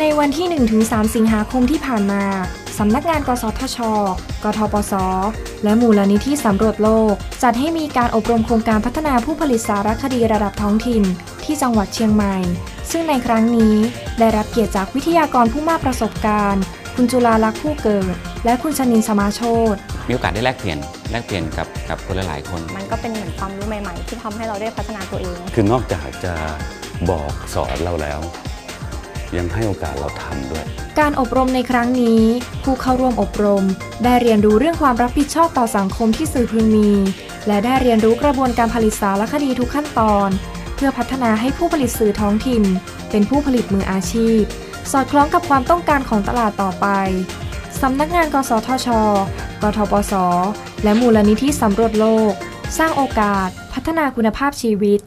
ในวันที่ 1-3 สิงหาคมที่ผ่านมา สำนักงานกสทช กทปส และมูลนิธิสำรวจโลก จัดให้มีการอบรมโครงการพัฒนาผู้ผลิตสารคดีระดับท้องถิ่น ที่จังหวัดเชียงใหม่ ซึ่งในครั้งนี้ได้รับเกียรติจากวิทยากรผู้มากประสบการณ์ คุณจุลาลักษณ์ผู้เกิด และคุณชนินสมาโชตมีโอกาสได้แลกเปลี่ยนแลกเปลี่ยนกับกับคนหลายๆคน มันก็เป็นเหมือนความรู้ใหม่ ๆ ที่ทำให้เราได้พัฒนาตัวเอง คือนอกจากจะบอกสอนเราแล้ว ยังให้โอกาสเราทำด้วย การอบรมในครั้งนี้ ผู้เข้าร่วมอบรม ได้เรียนรู้เรื่องความรับผิดชอบต่อสังคมที่สื่อพึงมี และได้เรียนรู้กระบวนการผลิตสารคดีทุกขั้นตอน เพื่อพัฒนาให้ผู้ผลิตสื่อท้องถิ่น เป็นผู้ผลิตมืออาชีพ สอดคล้องกับความต้องการของตลาดต่อไปสำนักงานกสทช กทปส และมูลนิธิสำรวจโลก สร้างโอกาส พัฒนาคุณภาพชีวิต